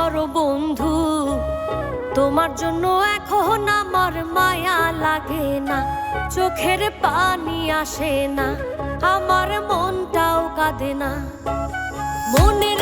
করো বন্ধু, তোমার জন্য এখন আমার মায়া লাগে না, চোখের পানি আসে না, আমার মনটাও কাঁদে না। মনের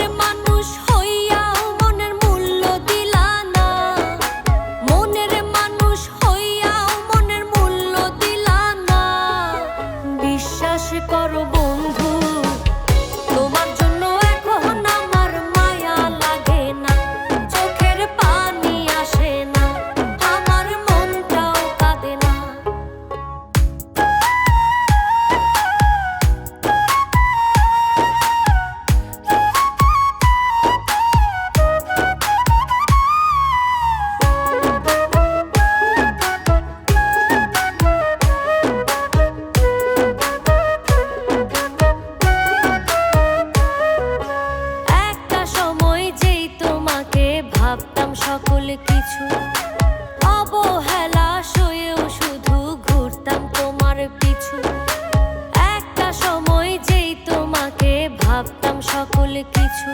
কিছু।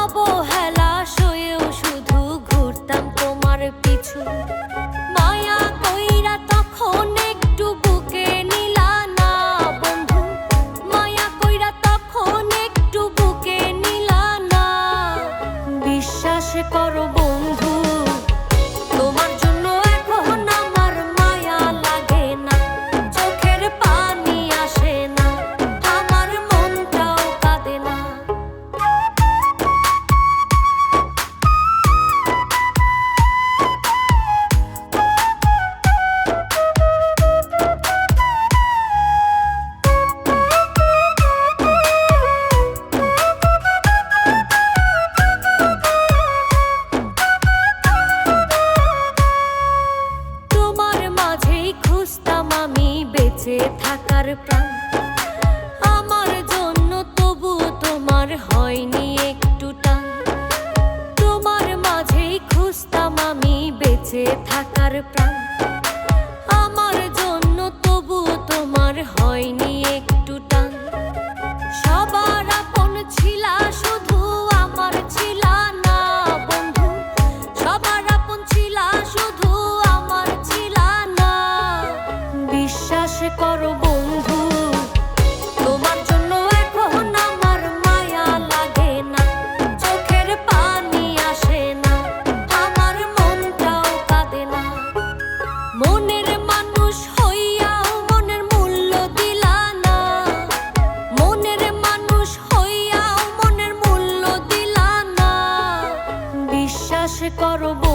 অবহেলা সয়েও শুধু ঘুরতাম বুকে নিলা না মায়া কইরা তখন একটু বুকে নিলা না। বিশ্বাস করো বেঁচে থাকার প্রাণ। আমার জন্য তবু তোমার হয়নি একটু টান। তোমার মাঝেই খুঁজতাম আমি বেঁচে থাকার প্রাণ। আমার জন্য তবু তোমার হয়নি করবো